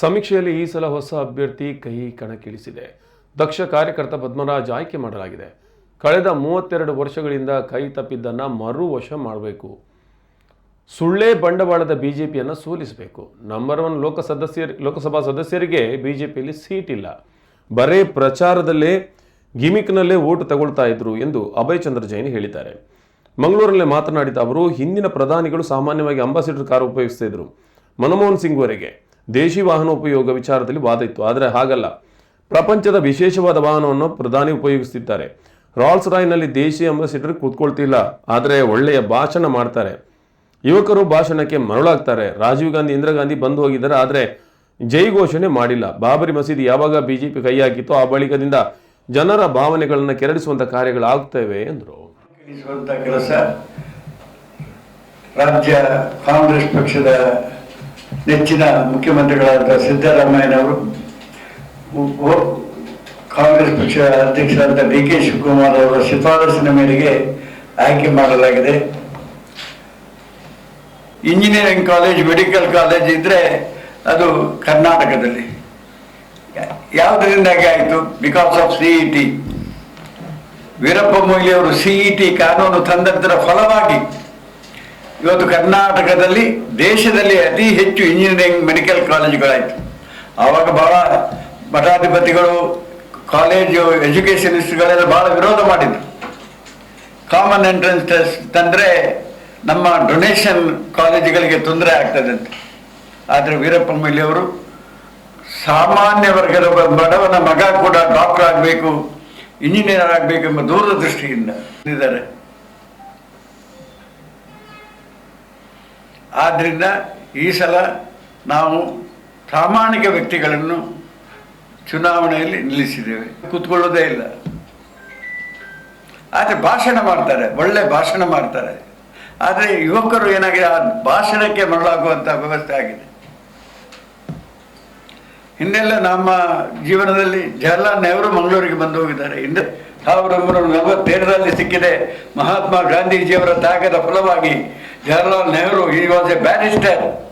ಸಮೀಕ್ಷೆಯಲ್ಲಿ ಈ ಸಲ ಹೊಸ ಅಭ್ಯರ್ಥಿ ಕಹಿ ಕಣಕ್ಕಿಳಿಸಿದೆ. ದಕ್ಷ ಕಾರ್ಯಕರ್ತ ಪದ್ಮರಾಜ್ ಆಯ್ಕೆ ಮಾಡಲಾಗಿದೆ. ಕಳೆದ ಮೂವತ್ತೆರಡು ವರ್ಷಗಳಿಂದ ಕೈ ತಪ್ಪಿದ್ದನ್ನು ಮರು ವಶ ಮಾಡಬೇಕು. ಸುಳ್ಳೇ ಬಂಡವಾಳದ ಬಿಜೆಪಿಯನ್ನು ಸೋಲಿಸಬೇಕು. ನಂಬರ್ ಒನ್ ಲೋಕ ಸದಸ್ಯರ ಲೋಕಸಭಾ ಸದಸ್ಯರಿಗೆ ಬಿಜೆಪಿಯಲ್ಲಿ ಸೀಟ್ ಇಲ್ಲ. ಬರೇ ಪ್ರಚಾರದಲ್ಲೇ ಗಿಮಿಕ್ನಲ್ಲೇ ಓಟು ತಗೊಳ್ತಾ ಇದ್ರು ಎಂದು ಅಭಯ್ ಚಂದ್ರ ಜೈನ್ ಹೇಳಿದ್ದಾರೆ. ಮಂಗಳೂರಲ್ಲೇ ಮಾತನಾಡಿದ ಅವರು, ಹಿಂದಿನ ಪ್ರಧಾನಿಗಳು ಸಾಮಾನ್ಯವಾಗಿ ಅಂಬಾಸಿಡರ್ ಕಾರು ಉಪಯೋಗಿಸ್ತಾ ಇದ್ರು. ಮನಮೋಹನ್ ಸಿಂಗ್ ವರೆಗೆ. ದೇಶಿ ವಾಹನ ಉಪಯೋಗ ವಿಚಾರದಲ್ಲಿ ವಾದ ಇತ್ತು ಆದರೆ ಹಾಗಲ್ಲ. ಪ್ರಪಂಚದ ವಿಶೇಷವಾದ ವಾಹನವನ್ನು ಪ್ರಧಾನಿ ಉಪಯೋಗಿಸುತ್ತಿದ್ದಾರೆ ರಾಲ್ಸ್ ರಾಯ್ನಲ್ಲಿ ದೇಶಿ ಅಂಬಾಸಿಡರ್ ಕೂತ್ಕೊಳ್ತಿಲ್ಲ, ಆದರೆ ಒಳ್ಳೆಯ ಭಾಷಣ ಮಾಡ್ತಾರೆ. ಯುವಕರು ಭಾಷಣಕ್ಕೆ ಮರಳಾಗ್ತಾರೆ. ರಾಜೀವ್ ಗಾಂಧಿ, ಇಂದಿರಾ ಗಾಂಧಿ ಬಂದು ಹೋಗಿದ್ದಾರೆ, ಆದರೆ ಜೈ ಘೋಷಣೆ ಮಾಡಿಲ್ಲ. ಬಾಬರಿ ಮಸೀದಿ ಯಾವಾಗ ಬಿಜೆಪಿ ಕೈ ಹಾಕಿತ್ತೋ ಆ ಬಳಿಕದಿಂದ ಜನರ ಭಾವನೆಗಳನ್ನು ಕೆರಳಿಸುವಂತ ಕಾರ್ಯಗಳಾಗ್ತವೆ, ಎಂದರು. ಕೆಲಸ. ರಾಜ್ಯ ಕಾಂಗ್ರೆಸ್ ಪಕ್ಷದ ನೆಚ್ಚಿನ ಮುಖ್ಯಮಂತ್ರಿಗಳಾದ ಸಿದ್ದರಾಮಯ್ಯನವರು ಕಾಂಗ್ರೆಸ್ ಪಕ್ಷ ಅಧ್ಯಕ್ಷರಾದ ಡಿ ಕೆ ಶಿವಕುಮಾರ್ ಅವರ ಶಿಫಾರಸಿನ ಮೇರೆಗೆ ಆಯ್ಕೆ ಮಾಡಲಾಗಿದೆ. ಇಂಜಿನಿಯರಿಂಗ್ ಕಾಲೇಜ್, ಮೆಡಿಕಲ್ ಕಾಲೇಜ್ ಇದ್ರೆ ಅದು ಕರ್ನಾಟಕದಲ್ಲಿ. ಯಾವುದರಿಂದಾಗಿ ಆಯಿತು? Because of C E T Veerappa Moily ಅವರು ಟಿ ಕಾನೂನು ತಂದದ್ದರ ಫಲವಾಗಿ ಇವತ್ತು ಕರ್ನಾಟಕದಲ್ಲಿ ದೇಶದಲ್ಲಿ ಅತಿ ಹೆಚ್ಚು ಇಂಜಿನಿಯರಿಂಗ್ ಮೆಡಿಕಲ್ ಕಾಲೇಜುಗಳಾಯಿತು. ಆವಾಗ ಬಹಳ ಮಠಾಧಿಪತಿಗಳು, ಕಾಲೇಜು ಎಜುಕೇಷನಿಸ್ಟ್ಗಳೆಲ್ಲ ಬಹಳ ವಿರೋಧ ಮಾಡಿದ್ರು. ಕಾಮನ್ ಎಂಟ್ರೆನ್ಸ್ ಟೆಸ್ಟ್ ತಂದರೆ ನಮ್ಮ ಡೊನೇಷನ್ ಕಾಲೇಜುಗಳಿಗೆ ತೊಂದರೆ ಆಗ್ತದೆ ಅಂತ. ಆದರೆ ವೀರಪ್ಪ ಮೊಯ್ಲಿಯವರು ಸಾಮಾನ್ಯ ವರ್ಗದ ಬಡವನ ಮಗ ಕೂಡ ಡಾಕ್ಟರ್ ಆಗಬೇಕು ಇಂಜಿನಿಯರ್ ಆಗಬೇಕು ಎಂಬ ದೂರದೃಷ್ಟಿಯಿಂದ ಇದ್ದಾರೆ ಆದ್ರಿಂದ ಈ ಸಲ ನಾವು ಪ್ರಾಮಾಣಿಕ ವ್ಯಕ್ತಿಗಳನ್ನು ಚುನಾವಣೆಯಲ್ಲಿ ನಿಲ್ಲಿಸಿದ್ದೇವೆ. ಕೂತ್ಕೊಳ್ಳೋದೇ ಇಲ್ಲ. ಆದರೆ ಭಾಷಣ ಮಾಡ್ತಾರೆ, ಒಳ್ಳೆ ಭಾಷಣ ಮಾಡ್ತಾರೆ. ಆದರೆ ಯುವಕರು ಏನಾಗಿದೆ, ಆ ಭಾಷಣಕ್ಕೆ ಮರಳಾಗುವಂಥ ವ್ಯವಸ್ಥೆ ಆಗಿದೆ. ಹಿಂದೆಲ್ಲ ನಮ್ಮ ಜೀವನದಲ್ಲಿ ಜವಾಹರ್ಲಾಲ್ ನೆಹರು ಮಂಗಳೂರಿಗೆ ಬಂದು ಹೋಗಿದ್ದಾರೆ. ಹಿಂದೆ ಸಾವಿರದ ಒಂಬೈನೂರ ನಲವತ್ತೇಳರಲ್ಲಿ ಸಿಕ್ಕಿದೆ ಮಹಾತ್ಮ ಗಾಂಧೀಜಿಯವರ ತ್ಯಾಗದ ಫಲವಾಗಿ ಜವಾಹರ್ಲಾಲ್ ನೆಹರು ಈ ವಾಸ್ ಎ ಬ್ಯಾರಿಸ್ಟರ್